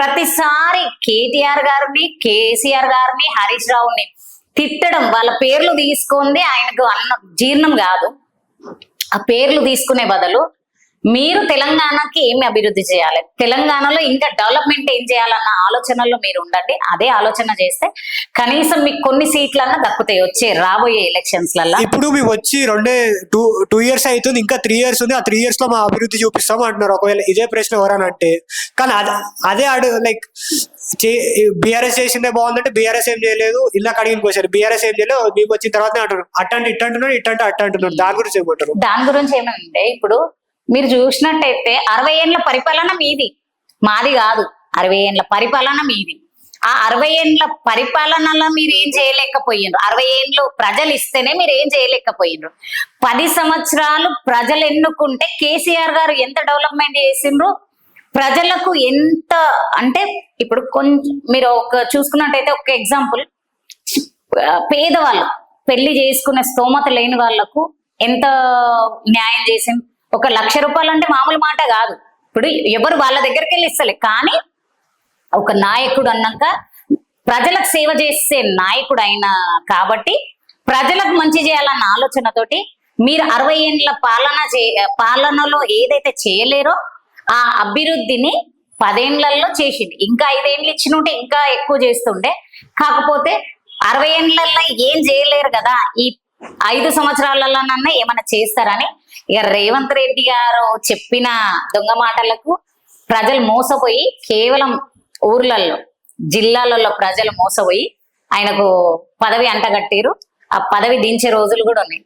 ప్రతిసారి కేటీఆర్ గారిని కేసీఆర్ గారిని హరీష్ రావుని తిట్టడం వాళ్ళ పేర్లు తీసుకుంది ఆయనకు అన్న జీర్ణం కాదు. ఆ పేర్లు తీసుకునే బదులు మీరు తెలంగాణకి ఏమి అభివృద్ధి చేయాలి? తెలంగాణలో ఇంకా డెవలప్మెంట్ ఏం చేయాలన్న ఆలోచనలో మీరు ఉండండి. అదే ఆలోచన చేస్తే కనీసం మీకు కొన్ని సీట్లన్నా దక్కుతాయి. వచ్చే రాబోయే ఎలక్షన్స్ ఇప్పుడు మేము వచ్చి రెండే టూ టూ ఇయర్స్ అవుతుంది. ఇంకా త్రీ ఇయర్స్ ఉంది. ఆ త్రీ ఇయర్స్లో మా అభివృద్ధి చూపిస్తాం అంటున్నారు. ఒకవేళ ఇదే ప్రశ్న ఎవరని అంటే. కానీ అదే అదే అడు లైక్ బీఆర్ఎస్ చేసిందే బాగుందంటే బీఆర్ఎస్ ఏం చేయలేదు. ఇలా కడిగిన పోసారు బీఆర్ఎస్ ఏం చేయలేదు. మేము వచ్చిన తర్వాత అంటారు అట్టంటే ఇట్ట అంటున్నారు ఇట్టంటే అట్ట అంటున్నారు దాని గురించి ఏమంటారు? దాని గురించి ఏమంటే ఇప్పుడు మీరు చూసినట్టయితే అరవై ఏళ్ళ పరిపాలన మీది. మాది కాదు. అరవై ఏళ్ళ పరిపాలన మీది. ఆ అరవై ఏళ్ళ పరిపాలనలో మీరు ఏం చేయలేకపోయినరు అరవై ఏళ్ళు ప్రజలు ఇస్తేనే మీరు ఏం చేయలేకపోయినరు పది సంవత్సరాలు ప్రజలు ఎన్నుకుంటే కేసీఆర్ గారు ఎంత డెవలప్మెంట్ చేసిండ్రు? ప్రజలకు ఎంత అంటే ఇప్పుడు కొంచెం మీరు ఒక చూసుకున్నట్టయితే ఒక ఎగ్జాంపుల్. పేదవాళ్ళు పెళ్ళి చేసుకునే స్తోమత లేని వాళ్ళకు ఎంత న్యాయం చేసింది ఒక లక్ష రూపాయలు అంటే మామూలు మాట కాదు. ఇప్పుడు ఎవరు వాళ్ళ దగ్గరికి వెళ్ళి ఇస్తలే. కానీ ఒక నాయకుడు అన్నాక ప్రజలకు సేవ చేసే నాయకుడు అయినా కాబట్టి ప్రజలకు మంచి చేయాలన్న ఆలోచనతోటి మీరు అరవై ఏళ్ళ పాలన చే పాలనలో ఏదైతే చేయలేరో ఆ అభివృద్ధిని పదేండ్లలో చేసింది. ఇంకా ఐదేండ్లు ఇచ్చినుంటే ఇంకా ఎక్కువ చేస్తుండే. కాకపోతే అరవై ఏండ్లలో ఏం చేయలేరు కదా. ఈ ఐదు సంవత్సరాలలోనన్నా ఏమైనా చేస్తారని ఇక రేవంత్ రెడ్డి గారు చెప్పిన దొంగ మాటలకు ప్రజలు మోసపోయి కేవలం ఊర్లలో జిల్లాలలో ప్రజలు మోసపోయి ఆయనకు పదవి అంటగట్టిరు ఆ పదవి దించే రోజులు కూడా ఉన్నాయి.